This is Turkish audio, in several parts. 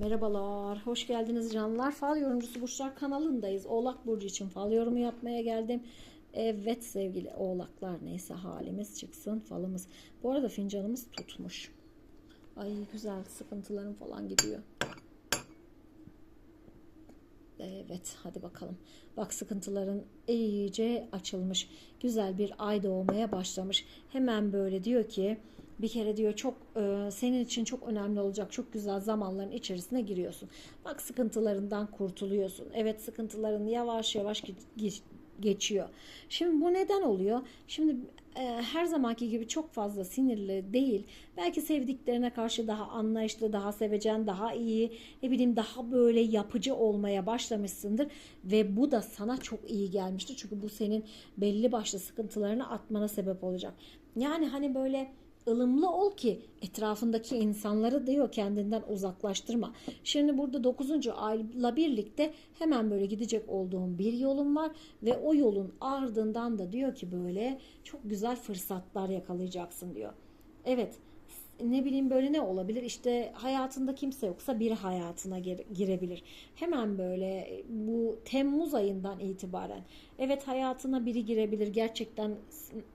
Merhabalar, hoş geldiniz canlılar. Fal yorumcusu Burçlar kanalındayız. Oğlak Burcu için fal yorumu yapmaya geldim. Evet sevgili oğlaklar neyse halimiz çıksın falımız. Bu arada fincanımız tutmuş. Ay güzel sıkıntılarım falan gidiyor. Evet hadi bakalım. Bak sıkıntıların iyice açılmış. Güzel bir ay doğmaya başlamış. Hemen böyle diyor ki bir kere diyor çok e, senin için çok önemli olacak çok güzel zamanların içerisine giriyorsun. Bak sıkıntılarından kurtuluyorsun. Evet sıkıntıların yavaş yavaş ge- ge- geçiyor. Şimdi bu neden oluyor? Şimdi e, her zamanki gibi çok fazla sinirli değil. Belki sevdiklerine karşı daha anlayışlı, daha sevecen, daha iyi, ne bileyim daha böyle yapıcı olmaya başlamışsındır ve bu da sana çok iyi gelmiştir. Çünkü bu senin belli başlı sıkıntılarını atmana sebep olacak. Yani hani böyle ılımlı ol ki etrafındaki insanları diyor kendinden uzaklaştırma. Şimdi burada 9. ayla birlikte hemen böyle gidecek olduğum bir yolum var ve o yolun ardından da diyor ki böyle çok güzel fırsatlar yakalayacaksın diyor. Evet ne bileyim böyle ne olabilir işte hayatında kimse yoksa biri hayatına gir- girebilir. Hemen böyle bu Temmuz ayından itibaren evet hayatına biri girebilir gerçekten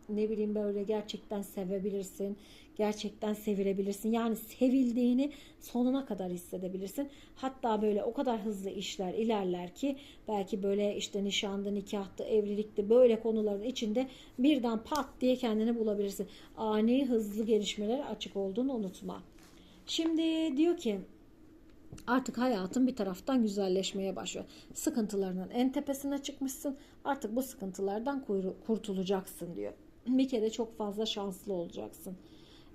ne bileyim böyle gerçekten sevebilirsin gerçekten sevilebilirsin yani sevildiğini sonuna kadar hissedebilirsin hatta böyle o kadar hızlı işler ilerler ki belki böyle işte nişandı nikahtı evlilikti böyle konuların içinde birden pat diye kendini bulabilirsin ani hızlı gelişmelere açık olduğunu unutma şimdi diyor ki Artık hayatın bir taraftan güzelleşmeye başlıyor. Sıkıntılarının en tepesine çıkmışsın. Artık bu sıkıntılardan kurtulacaksın diyor. Bir kere çok fazla şanslı olacaksın.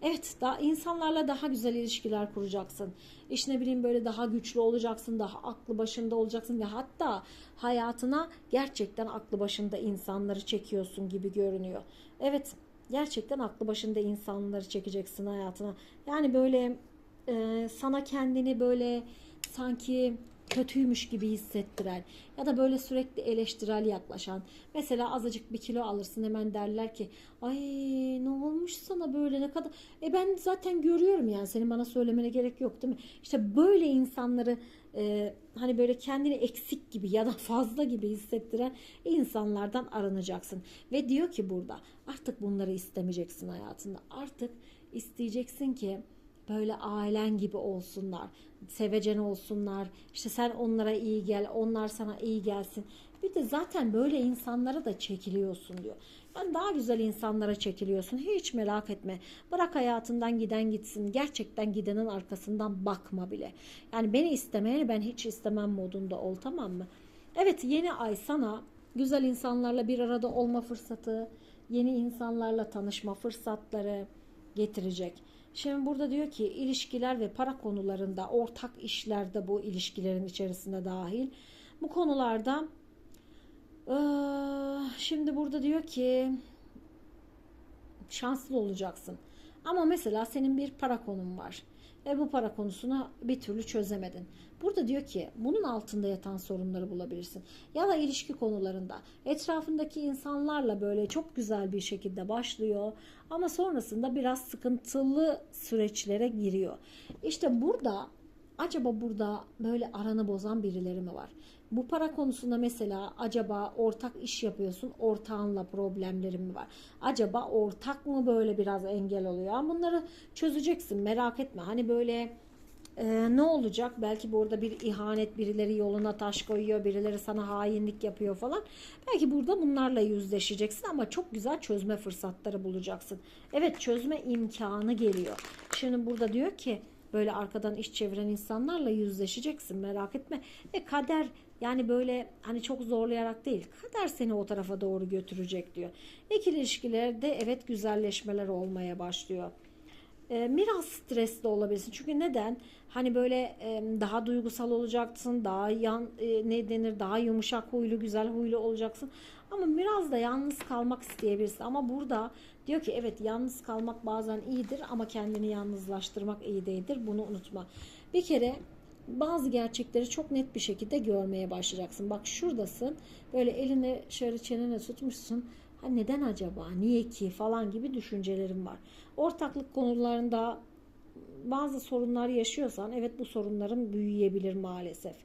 Evet, daha insanlarla daha güzel ilişkiler kuracaksın. İşte ne bileyim böyle daha güçlü olacaksın, daha aklı başında olacaksın ve hatta hayatına gerçekten aklı başında insanları çekiyorsun gibi görünüyor. Evet, gerçekten aklı başında insanları çekeceksin hayatına. Yani böyle e, sana kendini böyle sanki kötüymüş gibi hissettiren ya da böyle sürekli eleştirel yaklaşan mesela azıcık bir kilo alırsın hemen derler ki ay ne olmuş sana böyle ne kadar? E ben zaten görüyorum yani senin bana söylemene gerek yok değil mi? İşte böyle insanları e, hani böyle kendini eksik gibi ya da fazla gibi hissettiren insanlardan arınacaksın ve diyor ki burada artık bunları istemeyeceksin hayatında. Artık isteyeceksin ki böyle ailen gibi olsunlar, sevecen olsunlar. İşte sen onlara iyi gel, onlar sana iyi gelsin. Bir de zaten böyle insanlara da çekiliyorsun diyor. Yani daha güzel insanlara çekiliyorsun. Hiç merak etme. Bırak hayatından giden gitsin. Gerçekten gidenin arkasından bakma bile. Yani beni istemeyeni ben hiç istemem modunda ol tamam mı? Evet yeni ay sana güzel insanlarla bir arada olma fırsatı, yeni insanlarla tanışma fırsatları getirecek. Şimdi burada diyor ki ilişkiler ve para konularında ortak işlerde bu ilişkilerin içerisinde dahil. Bu konularda şimdi burada diyor ki şanslı olacaksın. Ama mesela senin bir para konun var ve bu para konusunu bir türlü çözemedin. Burada diyor ki bunun altında yatan sorunları bulabilirsin. Ya da ilişki konularında etrafındaki insanlarla böyle çok güzel bir şekilde başlıyor ama sonrasında biraz sıkıntılı süreçlere giriyor. İşte burada acaba burada böyle aranı bozan birileri mi var? Bu para konusunda mesela acaba ortak iş yapıyorsun, ortağınla problemlerin mi var? Acaba ortak mı böyle biraz engel oluyor? Bunları çözeceksin merak etme. Hani böyle e, ne olacak? Belki burada bir ihanet, birileri yoluna taş koyuyor, birileri sana hainlik yapıyor falan. Belki burada bunlarla yüzleşeceksin ama çok güzel çözme fırsatları bulacaksın. Evet çözme imkanı geliyor. Şimdi burada diyor ki böyle arkadan iş çeviren insanlarla yüzleşeceksin merak etme. E kader yani böyle hani çok zorlayarak değil kader seni o tarafa doğru götürecek diyor. İkili ilişkilerde evet güzelleşmeler olmaya başlıyor. E, biraz stresli olabilirsin. Çünkü neden? Hani böyle e, daha duygusal olacaksın, daha yan e, ne denir, daha yumuşak huylu, güzel huylu olacaksın. Ama biraz da yalnız kalmak isteyebilirsin. Ama burada diyor ki evet yalnız kalmak bazen iyidir ama kendini yalnızlaştırmak iyi değildir. Bunu unutma. Bir kere bazı gerçekleri çok net bir şekilde görmeye başlayacaksın. Bak şuradasın. Böyle elini şöyle çenene tutmuşsun. Ha neden acaba? Niye ki falan gibi düşüncelerim var. Ortaklık konularında bazı sorunlar yaşıyorsan evet bu sorunların büyüyebilir maalesef.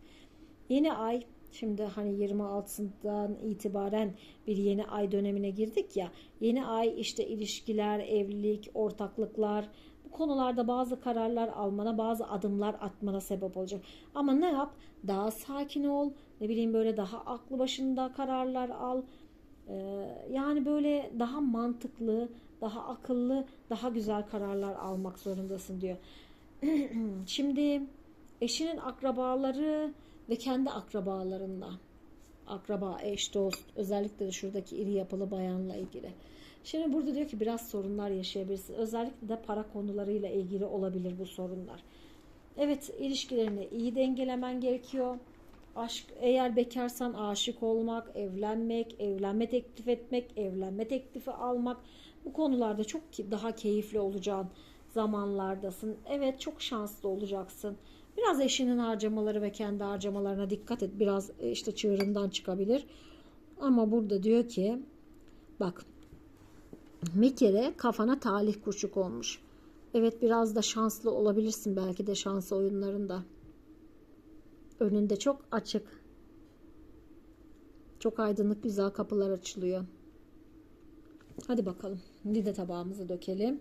Yeni ay şimdi hani 26'sından itibaren bir yeni ay dönemine girdik ya. Yeni ay işte ilişkiler, evlilik, ortaklıklar bu konularda bazı kararlar almana, bazı adımlar atmana sebep olacak. Ama ne yap? Daha sakin ol. Ne bileyim böyle daha aklı başında kararlar al. Ee, yani böyle daha mantıklı, daha akıllı, daha güzel kararlar almak zorundasın diyor. Şimdi eşinin akrabaları ve kendi akrabalarında akraba, eş, dost özellikle de şuradaki iri yapılı bayanla ilgili. Şimdi burada diyor ki biraz sorunlar yaşayabilirsin. Özellikle de para konularıyla ilgili olabilir bu sorunlar. Evet ilişkilerini iyi dengelemen gerekiyor. Aşk eğer bekarsan aşık olmak, evlenmek, evlenme teklif etmek, evlenme teklifi almak bu konularda çok daha keyifli olacağın zamanlardasın. Evet çok şanslı olacaksın. Biraz eşinin harcamaları ve kendi harcamalarına dikkat et. Biraz e, işte çığırından çıkabilir. Ama burada diyor ki bak bir kere kafana talih kuşu konmuş. Evet biraz da şanslı olabilirsin belki de şans oyunlarında. Önünde çok açık. Çok aydınlık güzel kapılar açılıyor. Hadi bakalım. Bir de tabağımızı dökelim.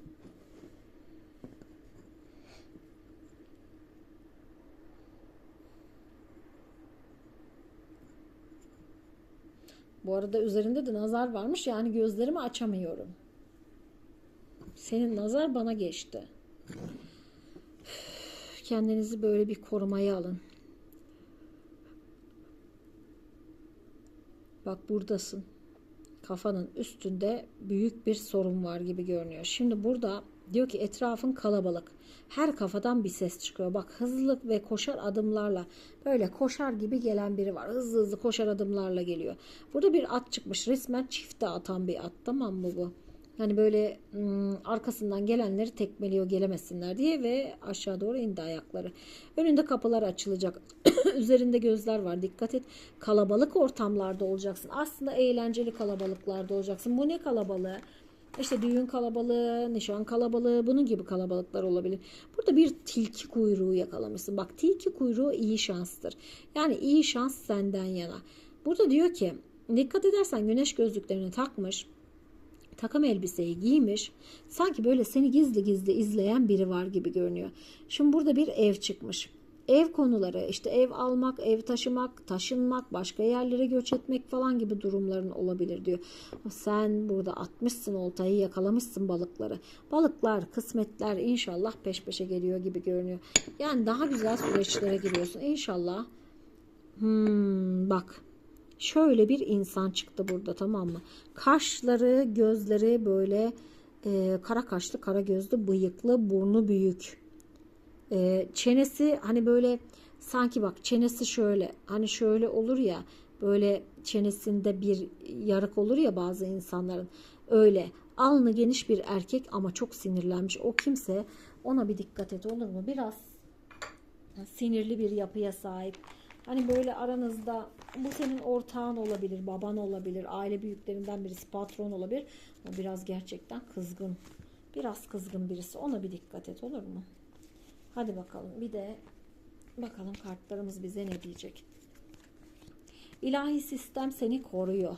Bu arada üzerinde de nazar varmış. Yani gözlerimi açamıyorum. Senin nazar bana geçti. Kendinizi böyle bir korumaya alın. Bak buradasın. Kafanın üstünde büyük bir sorun var gibi görünüyor. Şimdi burada diyor ki etrafın kalabalık. Her kafadan bir ses çıkıyor. Bak hızlı ve koşar adımlarla böyle koşar gibi gelen biri var. Hızlı hızlı koşar adımlarla geliyor. Burada bir at çıkmış. Resmen çifte atan bir at. Tamam mı bu? Hani böyle ım, arkasından gelenleri tekmeliyor gelemesinler diye ve aşağı doğru indi ayakları. Önünde kapılar açılacak. Üzerinde gözler var. Dikkat et. Kalabalık ortamlarda olacaksın. Aslında eğlenceli kalabalıklarda olacaksın. Bu ne kalabalığı? İşte düğün kalabalığı, nişan kalabalığı, bunun gibi kalabalıklar olabilir. Burada bir tilki kuyruğu yakalamışsın. Bak tilki kuyruğu iyi şanstır. Yani iyi şans senden yana. Burada diyor ki dikkat edersen güneş gözlüklerini takmış takım elbiseyi giymiş. Sanki böyle seni gizli gizli izleyen biri var gibi görünüyor. Şimdi burada bir ev çıkmış. Ev konuları işte ev almak, ev taşımak, taşınmak, başka yerlere göç etmek falan gibi durumların olabilir diyor. Sen burada atmışsın oltayı yakalamışsın balıkları. Balıklar, kısmetler inşallah peş peşe geliyor gibi görünüyor. Yani daha güzel süreçlere giriyorsun inşallah. Hmm, bak şöyle bir insan çıktı burada tamam mı? Kaşları, gözleri böyle e, kara kaşlı, kara gözlü, bıyıklı, burnu büyük. E, çenesi hani böyle sanki bak çenesi şöyle hani şöyle olur ya böyle çenesinde bir yarık olur ya bazı insanların öyle alnı geniş bir erkek ama çok sinirlenmiş o kimse ona bir dikkat et olur mu biraz sinirli bir yapıya sahip Hani böyle aranızda bu senin ortağın olabilir, baban olabilir, aile büyüklerinden birisi, patron olabilir. Ama biraz gerçekten kızgın. Biraz kızgın birisi. Ona bir dikkat et olur mu? Hadi bakalım. Bir de bakalım kartlarımız bize ne diyecek. İlahi sistem seni koruyor.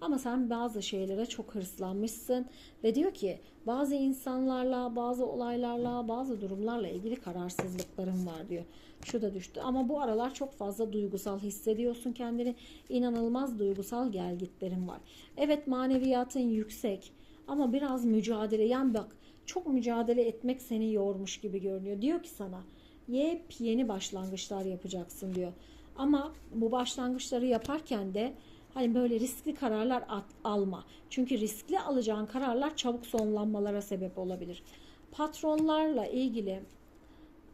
Ama sen bazı şeylere çok hırslanmışsın ve diyor ki bazı insanlarla, bazı olaylarla, bazı durumlarla ilgili kararsızlıkların var diyor. Şu da düştü ama bu aralar çok fazla duygusal hissediyorsun kendini. İnanılmaz duygusal gelgitlerin var. Evet maneviyatın yüksek ama biraz mücadele. Yani bak çok mücadele etmek seni yormuş gibi görünüyor. Diyor ki sana yepyeni başlangıçlar yapacaksın diyor. Ama bu başlangıçları yaparken de Hani böyle riskli kararlar at, alma. Çünkü riskli alacağın kararlar çabuk sonlanmalara sebep olabilir. Patronlarla ilgili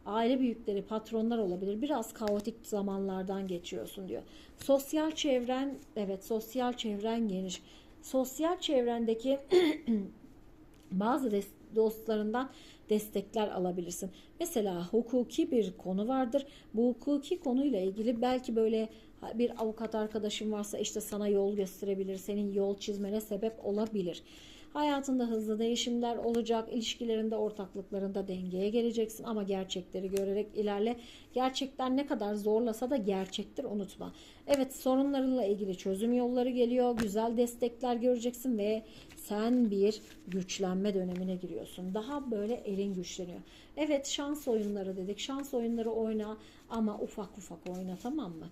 aile büyükleri patronlar olabilir. Biraz kaotik zamanlardan geçiyorsun diyor. Sosyal çevren evet sosyal çevren geniş. Sosyal çevrendeki bazı dostlarından destekler alabilirsin. Mesela hukuki bir konu vardır. Bu hukuki konuyla ilgili belki böyle bir avukat arkadaşın varsa işte sana yol gösterebilir, senin yol çizmene sebep olabilir. Hayatında hızlı değişimler olacak. İlişkilerinde, ortaklıklarında dengeye geleceksin ama gerçekleri görerek ilerle. Gerçekler ne kadar zorlasa da gerçektir unutma. Evet sorunlarınla ilgili çözüm yolları geliyor. Güzel destekler göreceksin ve sen bir güçlenme dönemine giriyorsun. Daha böyle elin güçleniyor. Evet şans oyunları dedik. Şans oyunları oyna ama ufak ufak oyna tamam mı?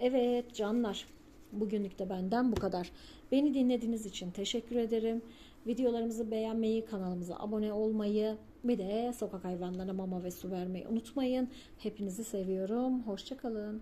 Evet canlar. Bugünlük de benden bu kadar. Beni dinlediğiniz için teşekkür ederim. Videolarımızı beğenmeyi, kanalımıza abone olmayı bir de sokak hayvanlarına mama ve su vermeyi unutmayın. Hepinizi seviyorum. Hoşçakalın.